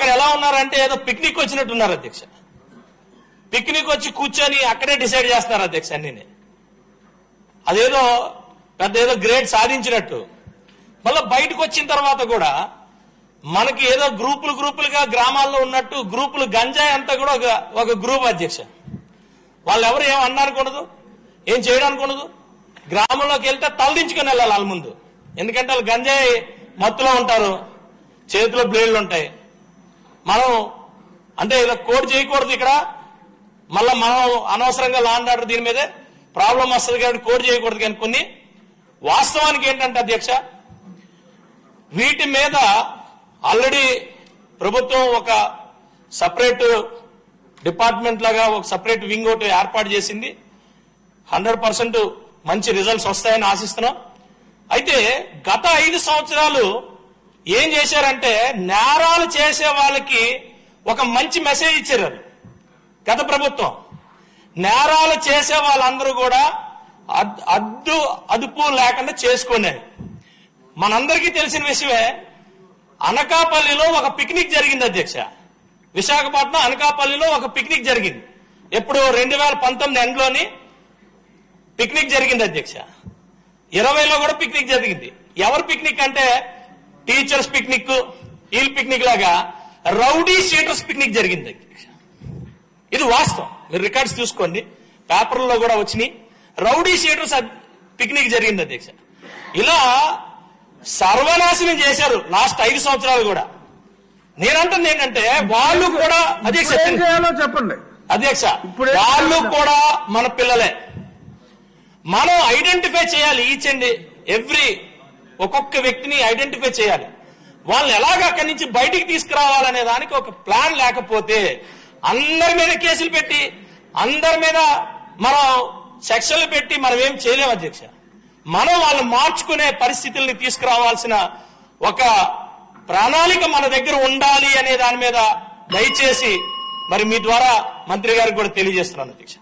అక్కడ ఎలా ఉన్నారంటే ఏదో పిక్నిక్ వచ్చినట్టున్నారు అధ్యక్ష. పిక్నిక్ వచ్చి కూర్చొని అక్కడే డిసైడ్ చేస్తున్నారు అధ్యక్ష అన్ని అదేదో పెద్ద ఏదో గ్రేడ్ సాధించినట్టు. మళ్ళీ బయటకు వచ్చిన తర్వాత కూడా మనకి ఏదో గ్రూపులు గ్రూపులుగా గ్రామాల్లో ఉన్నట్టు గ్రూపులు గంజాయి అంతా కూడా ఒక ఒక గ్రూప్ అధ్యక్ష. వాళ్ళు ఎవరు ఏం అన్నారనుకూడదు ఏం చేయడానికూడదు గ్రామంలోకి వెళ్తే తలదించుకొని వెళ్ళాలి వాళ్ళ ముందు. ఎందుకంటే వాళ్ళు గంజాయి మత్తులో ఉంటారు. చేతిలో బ్లేడ్లు ఉంటాయి. మనం అంటే ఇలా కోడ్ చేయకూడదు ఇక్కడ. మళ్ళీ మనం అనవసరంగా లాండ్ ఆర్డర్ దీని మీదే ప్రాబ్లం వస్తుంది కాబట్టి కోడ్ చేయకూడదు కానీ కొన్ని. వాస్తవానికి ఏంటంటే అధ్యక్ష వీటి మీద ఆల్రెడీ ప్రభుత్వం ఒక సపరేట్ డిపార్ట్మెంట్ లాగా ఒక సపరేట్ వింగ్ ఒకటి ఏర్పాటు చేసింది. హండ్రెడ్ పర్సెంట్ మంచి రిజల్ట్స్ వస్తాయని ఆశిస్తున్నాం. అయితే గత ఐదు సంవత్సరాలు ఏం చేశారంటే నేరాలు చేసే వాళ్ళకి ఒక మంచి మెసేజ్ ఇచ్చారు గత ప్రభుత్వం. నేరాలు చేసే వాళ్ళందరూ కూడా అద్- అద్దు అదుపు లేకుండా చేసుకునేది. మనందరికీ తెలిసిన విషయమే అనకాపల్లిలో ఒక పిక్నిక్ జరిగింది అధ్యక్ష. విశాఖపట్నం అనకాపల్లిలో ఒక పిక్నిక్ జరిగింది. ఎప్పుడు రెండు వేల పంతొమ్మిది ఎండ్లోని పిక్నిక్ జరిగింది అధ్యక్ష. ఇరవైలో కూడా పిక్నిక్ జరిగింది. ఎవరు పిక్నిక్ అంటే టీచర్స్ పిక్నిక్ వీల్ పిక్నిక్ లాగా రౌడీ షీటర్స్ పిక్నిక్ జరిగింది. అధ్యక్ష ఇది వాస్తవం. మీరు రికార్డ్స్ చూసుకోండి. పేపర్లలో కూడా వచ్చినాయి. రౌడీ షీటర్స్ పిక్నిక్ జరిగింది అధ్యక్ష. ఇలా సర్వనాశనం చేశారు లాస్ట్ ఐదు సంవత్సరాలు కూడా. నేనంటుంది ఏంటంటే వాళ్ళు కూడా అధ్యక్ష చెప్పండి. అధ్యక్ష ఇప్పుడే- వాళ్ళు కూడా మన పిల్లలే. మనం ఐడెంటిఫై చేయాలి ఈచ్ అండ్ ఎవ్రీ ఒక్కొక్క వ్యక్తిని ఐడెంటిఫై చేయాలి. వాళ్ళని ఎలాగ అక్కడి నుంచి బయటికి తీసుకురావాలనే దానికి ఒక ప్లాన్ లేకపోతే అందరి మీద కేసులు పెట్టి అందరి మీద మనం సెక్షన్లు పెట్టి మనం ఏం చేయలేము అధ్యక్ష. మనం వాళ్ళు మార్చుకునే పరిస్థితుల్ని తీసుకురావాల్సిన ఒక ప్రణాళిక మన దగ్గర ఉండాలి అనే దాని మీద దయచేసి మరి మీ ద్వారా మంత్రి గారికి కూడా తెలియజేస్తున్నాను అధ్యక్ష.